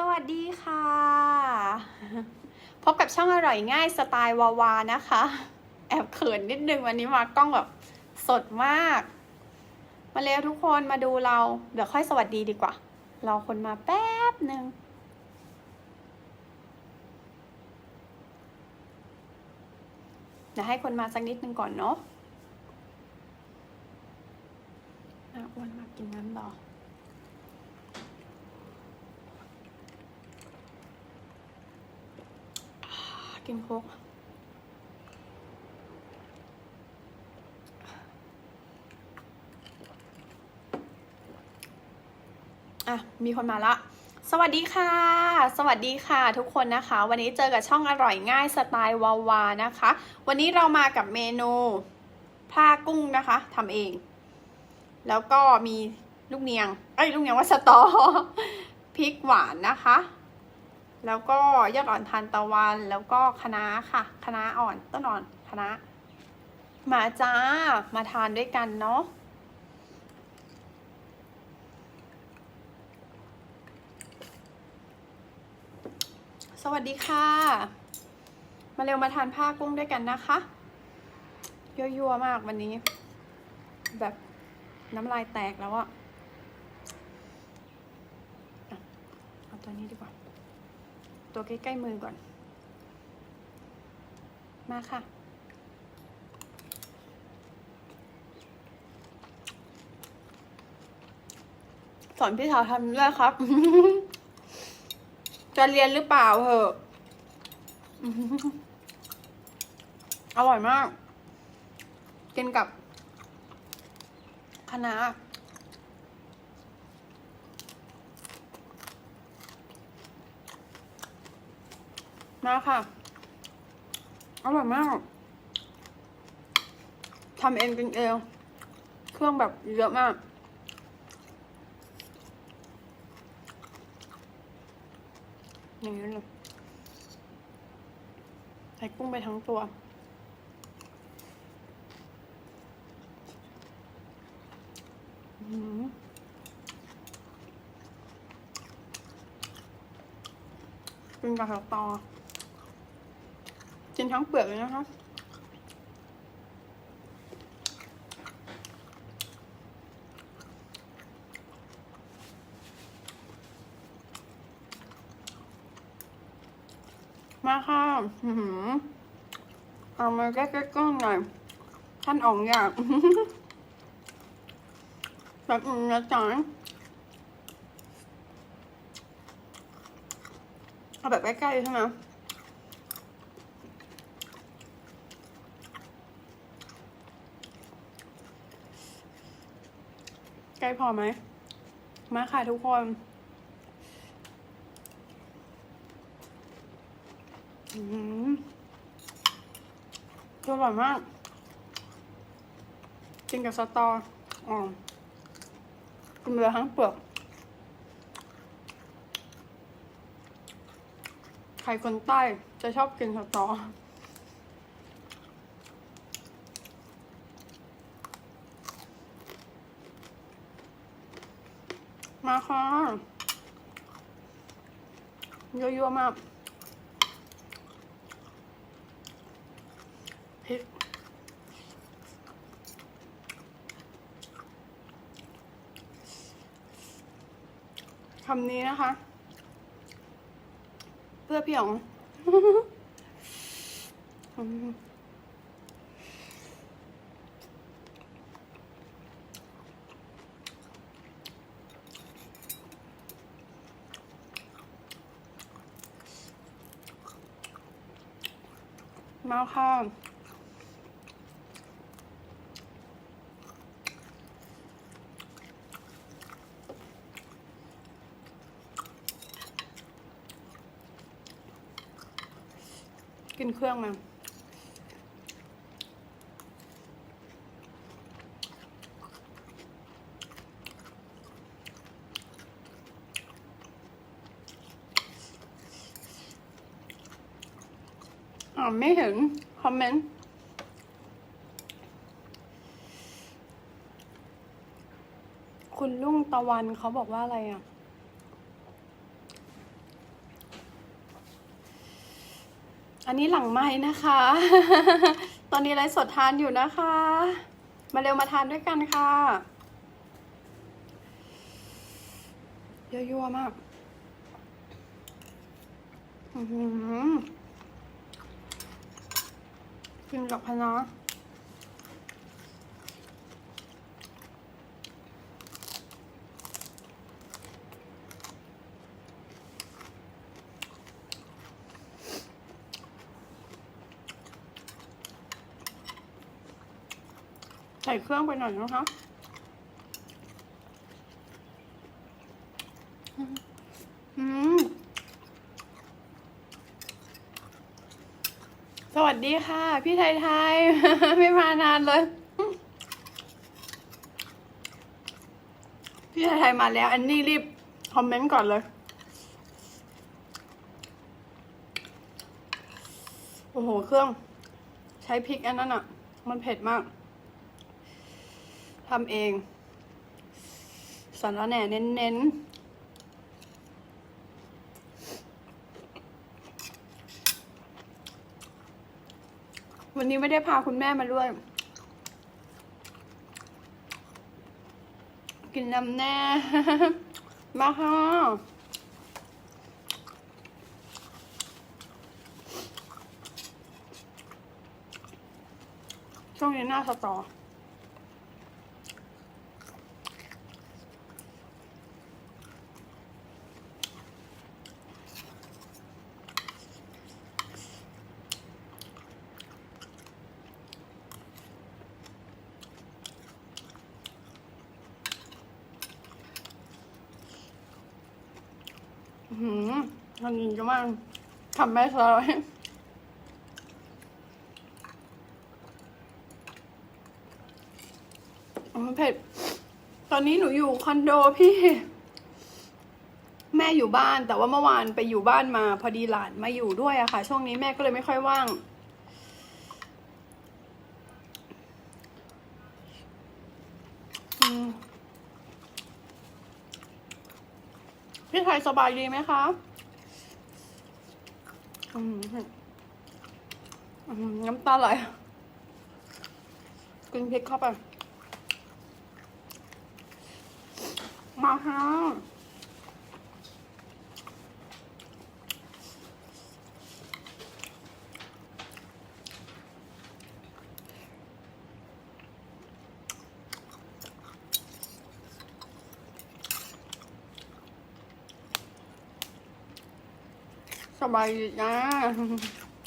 สวัสดีค่ะ พบกับช่องอร่อยง่ายสไตล์วาวานะคะ แอบเขินนิดนึงวันนี้มากล้องแบบสดมาก มาเร็วทุกคนมาดูเรา เดี๋ยวค่อยสวัสดีดีกว่ารอคนมาแป๊บหนึ่งเดี๋ยวให้คนมาสักนิดนึงก่อนเนาะอ้วนมากกินน้ำรอ กินโค้กอะ มีคนมาละ สวัสดีค่ะ สวัสดีค่ะทุกคนนะคะ วันนี้เจอกับช่องอร่อยง่ายสไตล์วาวานะคะ วันนี้เรามากับเมนูผ้ากุ้งนะคะทำเอง แล้วก็มีลูกเนียง เอ้ย ลูกเนียงว่าสตอ พริกหวานนะคะ แล้วก็ยอดอ่อนทานตะวัน แล้วก็คณะค่ะคณะอ่อนต้นอ่อนคณะมาจ้า มาทานด้วยกันเนาะสวัสดีค่ะ มาเร็วมาทานผ้ากุ้งด้วยกันนะคะยั่วๆมากวันนี้ แบบน้ำลายแตกแล้วอะเอาตัวนี้ดีกว่า ตัวใกล้ๆมือก่อน มาค่ะ สอนพี่สาวทำด้วยครับ จะเรียนหรือเปล่าเหอะอร่อยมาก กินกับคะน้า มาค่ะ อร่อยมากทำเองกินเอง เครื่องแบบเยอะมาก อย่างนี้เลยใส่กุ้งไปทั้งตัวอืมกินกับสตอ นทั้งเปลือกเลยนะคะมาค่ะอื้อหือเอามาใกล้ๆกล้องหน่อยท่านอ่องอยากแบบนะจ๊ะเอาแบบใกล้ๆใช่ไหม ล้พอไหม มาค่ะทุกคน อืมอร่อยมาก กินกับสตออ๋อกินเลยทั้งเปลือก ใครคนใต้จะชอบกินสตอ มาค่ะยั่วๆมากพริกคำนี้นะคะ เพื่อพี่หยอง มมาค่ะกินเครื่องมา เห็น คอมเมนต์ คุณลุงตะวันเขาบอกว่าอะไรอะ อันนี้หลังไม้นะคะ ตอนนี้ไลฟ์สดทานอยู่นะคะ มาเร็วมาทานด้วยกันค่ะยั่วๆมาก อือหือ กินกับพะน้าใส่เครื่องไปหน่อยนะคะ อืม สวัสดี ค่ะ พี่ไทยไทย ไม่มานานเลย พี่ไทยไทยมาแล้ว อันนี้รีบ คอมเมนต์ก่อนเลย โอ้โห เครื่อง ใช้พริกอันนั้นอะ มันเผ็ดมากทำเองสารแหน่เน้นๆ วันนี้ไม่ได้พาคุณแม่มาด้วย กินน้ำแน่มาค่ะช่วงนี้หน้าสตออื้อหื มันยิงก็มาทำแม่ซะเลยอ๋อเผ็ด ตอนนี้หนูอยู่คอนโดพี่ แม่อยู่บ้าน แต่ว่าเมื่อวานไปอยู่บ้านมา พอดีหลานมาอยู่ด้วยอะค่ะ ช่วงนี้แม่ก็เลยไม่ค่อยว่าง พี่ไทยสบายดีไหมคะ น้ำตาไหลกินพริกเข้าไป มาค่ะ บายดีนะ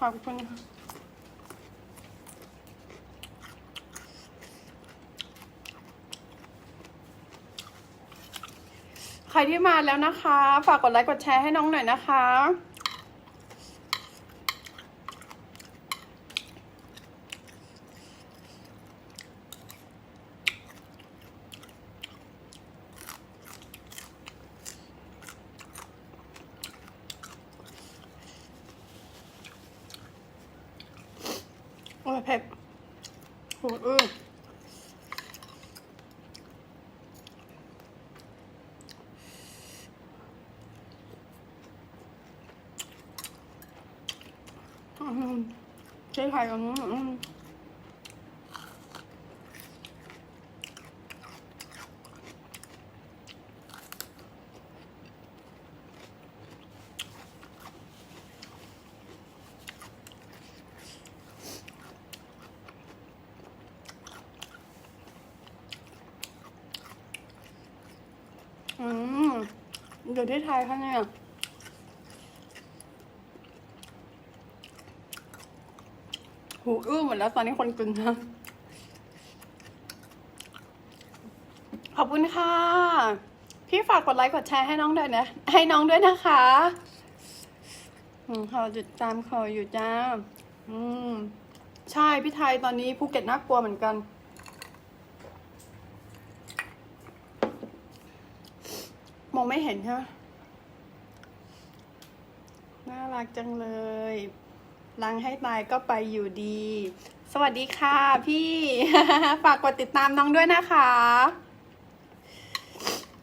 ขอบคุณค่ะใครที่มาแล้วนะคะ ฝากกดไลค์กดแชร์ให้น้องหน่อยนะคะ โอ้ยเผ็ดโอ้ยอื้ออื้อหือใช้ไข่อันนี้อืมอืม อยู่ที่ไทยค่ะเนี่ยหูอื้อหมดแล้วตอนนี้คนกินนะ ขอบคุณค่ะ พี่ฝากกดไลค์กดแชร์ให้น้องด้วยนะ ให้น้องด้วยนะคะอืมเขาจุดตามเขาอยู่จ้า อืม ใช่ พี่ไทยตอนนี้ภูเก็ตน่ากลัวเหมือนกัน องไม่เห็นใช่ไหมน่ารักจังเลยรังให้ตายก็ไปอยู่ดี สวัสดีค่ะพี่ ฝากกดติดตามน้องด้วยนะคะ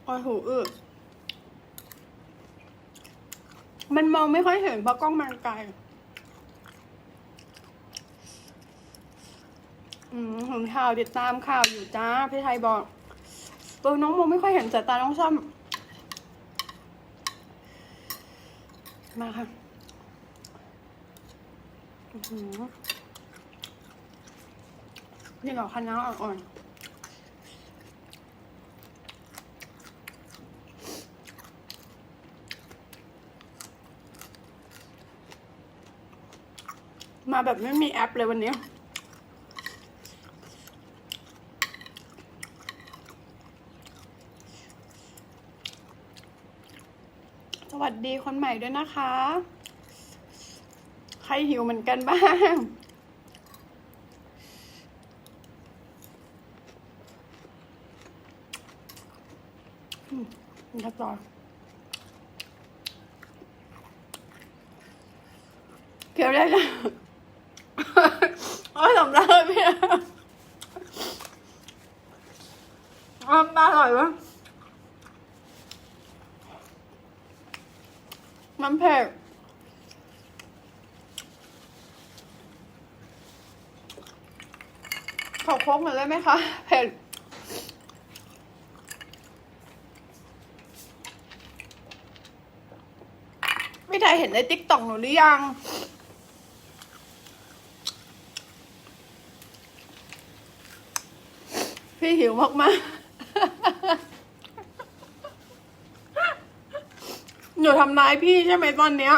โอ้โหอึมันมองไม่ค่อยเห็นเพราะกล้องมันไกล อืมของข่าวติดตามข่าวอยู่จ้าพี่ไทยบอก ตัวน้องมองไม่ค่อยเห็นสายตาน้องซ้ำ มาค่ะนี่เหรอคะน้าอ่อนมาแบบไม่มีแอปเลยวันนี้ ส วัสดีคนใหม่ด้วยนะคะ ใครหิวเหมือนกันบ้างอืมครับต่อเกี่ยวได้แลยโอ้ยสำลักพี่อ้าวปลาอร่อยวะ มันเผ็ดขอโค้กหน่อยไมคะเผ็ดพี่ไทยเห็นในติ๊กต็อกหนูหรือยัง พี่หิวมากมากหนูทำร้ายพี่ใช่ไหมตอนเนี้ย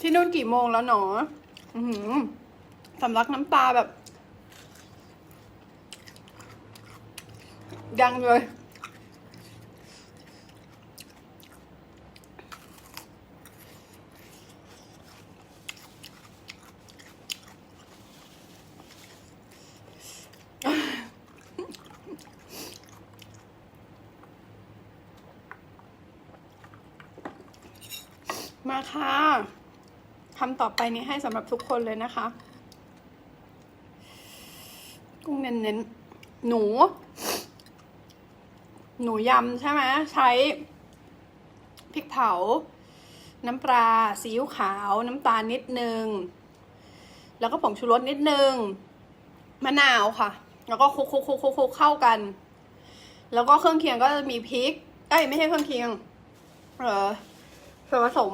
ที่นู่นกี่โมงแล้วหนออือ สำลักน้ำตาแบบ ยังเลย มาค่ะคำต่อไปนี้ให้สำหรับทุกคนเลยนะคะ กุ้งเน้นๆ หนู หนูยำใช่ไหมใช้พริกเผา น้ำปลาซีอิ๊วขาว น้ำตาลนิดนึง แล้วก็ผงชูรสนิดนึง มะนาวค่ะ แล้วก็คลุกคลุกคุกคุกเข้ากัน แล้วก็เครื่องเคียงก็จะมีพริก เอ้ยไม่ใช่เครื่องเคียง เออส่วนผสม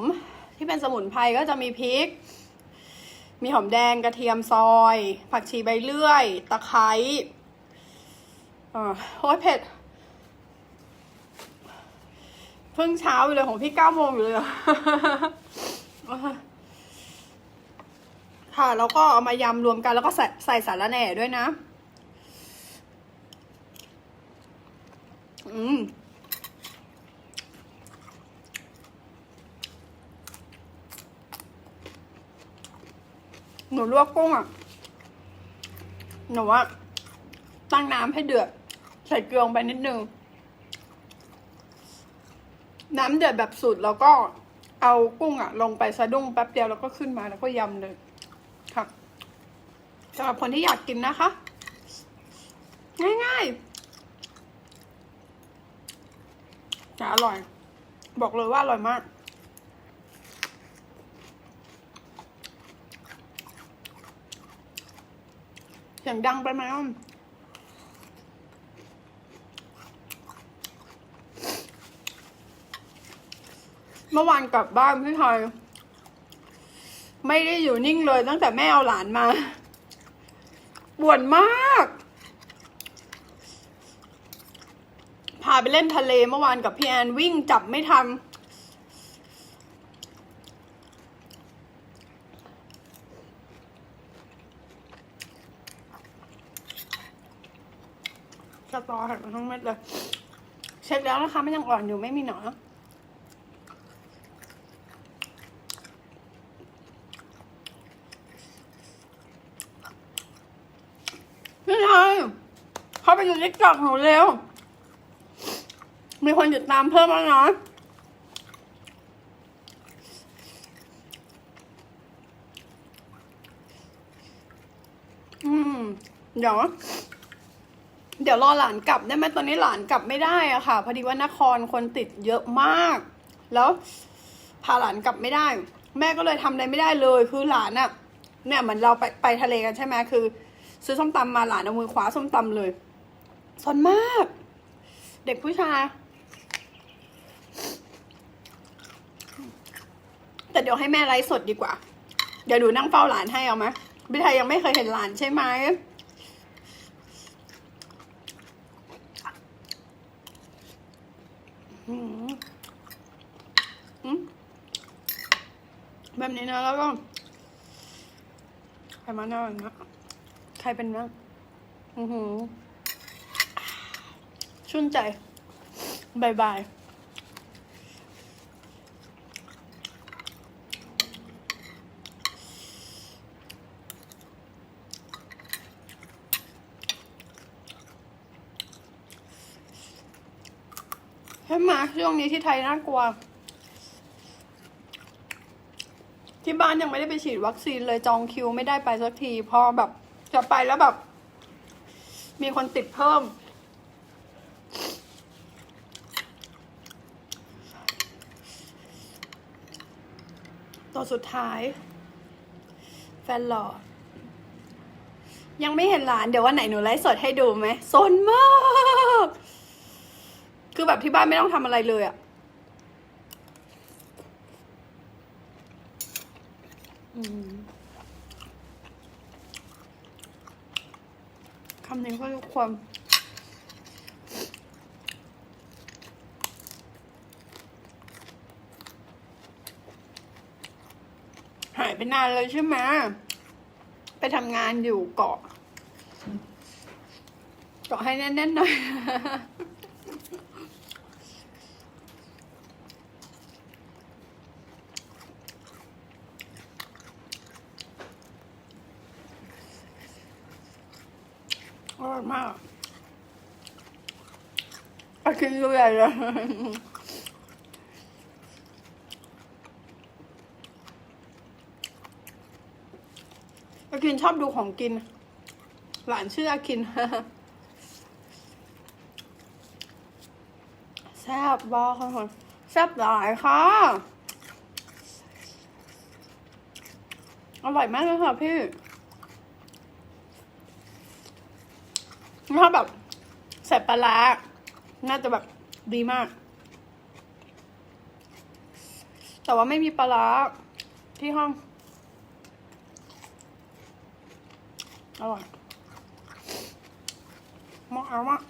ที่เป็นสมุนไพรก็จะมีพริก มีหอมแดงกระเทียมซอย ผักชีใบเลื่อย ตะไคร้ออโอ้ยเผ็ด เพิ่งเช้าอยู่เลยของพี่เก้าโมงอยู่เลยค่ะ แล้วก็เอามายำรวมกันแล้วก็ใส่ใส่สาระแหน่ด้วยนะ อืม หนูลวกกุ้งอะ หนูว่าตั้งน้ำให้เดือด ใส่เกลือลงไปนิดนึง น้ำเดือดแบบสุดแล้วก็เอากุ้งอะ ลงไปสะดุ้งแป๊บเดียวแล้วก็ขึ้นมาแล้วก็ยำเลยค่ะสำหรับคนที่อยากกินนะคะ ง่ายๆแต่อร่อย บอกเลยว่าอร่อยมาก สียงดังไปไหมอ้อมเมื่อวานกลับบ้านพี่ทอยไม่ได้อยู่นิ่งเลยตั้งแต่แม่เอาหลานมาบ่วนมาก พาไปเล่นทะเลเมื่อวานกับพี่แอนวิ่งจับไม่ทัน ตอหักมาทั้งเม็ดเลย เช็คแล้วนะคะไม่ยังอ่อนอยู่ไม่มีหนอนพี่ไทยเขาไปดูทิกตอกหนูเร็ว มีคนติดตามเพิ่มแล้วนะอืม เดี๋ยว เดี๋ยวรอหลานกลับได้ไหมตอนนี้หลานกลับไม่ได้อะค่ะ พอดีว่านครคนติดเยอะมาก แล้วพาหลานกลับไม่ได้ แม่ก็เลยทำอะไรไม่ได้เลย คือหลานอะเนี่ยเหมือนเราไปไปทะเลกันใช่ไหมคือ ซื้อส้มตำมาหลานเอามือขวาส้มตำเลยสนมาก เด็กผู้ชายแต่เดี๋ยวให้แม่ไลฟ์สดดีกว่า เดี๋ยวดูนั่งเฝ้าหลานให้เอาไหมพี่ไทยยังไม่เคยเห็นหลานใช่ไหมอืมอืม แบบนี้นะแล้วก็ไข่มันน้านะใครเป็นบ้างอือหือชื่นใจบายบาย ใช่ไหมช่วงนี้ที่ไทยน่ากลัว ที่บ้านยังไม่ได้ไปฉีดวัคซีนเลยจองคิวไม่ได้ไปสักที พอแบบจะไปแล้วแบบ มีคนติดเพิ่ม ตัวสุดท้าย แฟนหล่อยังไม่เห็นหลาน เดี๋ยววันไหนหนูไลฟ์สดให้ดูไหมซนมาก คือแบบที่บ้านไม่ต้องทำอะไรเลยอะอืมคำนี้ก็ทุกคนหายไปนานเลยใช่ไหมไปทำงานอยู่เกาะเกาะให้แน่นๆหน่อย อร่อย มากอากินดูใหญ่เลยอากินชอบดูของกิน หลานชื่ออากินแซบบ้าค่ะคนแซบหลายค่ะอร่อยมากเลยค่ะพี่ ถ้าแบบใส่ปลาร้าน่าจะแบบดีมาก แต่ว่าไม่มีปลาร้าที่ห้องอร่อยมากเอามาก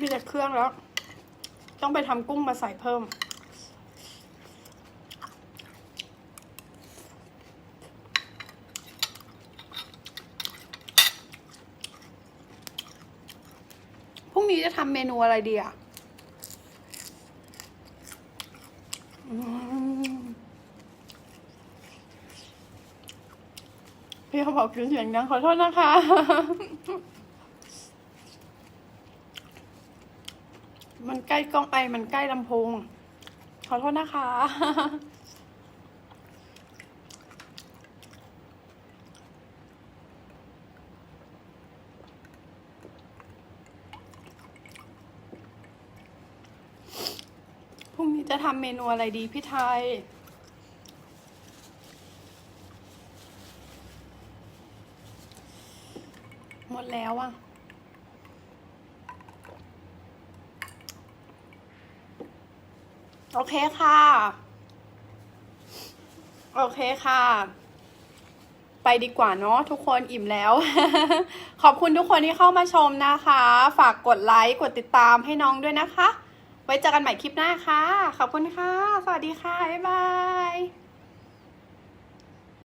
มีแต่เครื่องแล้ว ต้องไปทำกุ้งมาใส่เพิ่ม งนี้จะทำเมนูอะไรดีอะพี่เขาบอกกินเสียงดังขอโทษนะคะ มันใกล้กล้องไอ มันใกล้ลำโพง ขอโทษนะคะ พรุ่งนี้ จะทำเมนูอะไรดีพี่ไทย หมดแล้วอะโอเคค่ะ โอเคค่ะ ไปดีกว่าเนาะทุกคนอิ่มแล้ว ขอบคุณทุกคนที่เข้ามาชมนะคะ ฝากกดไลค์ กดติดตามให้น้องด้วยนะคะ ไว้เจอกันใหม่คลิปหน้าค่ะ ขอบคุณค่ะ สวัสดีค่ะ บ๊ายบาย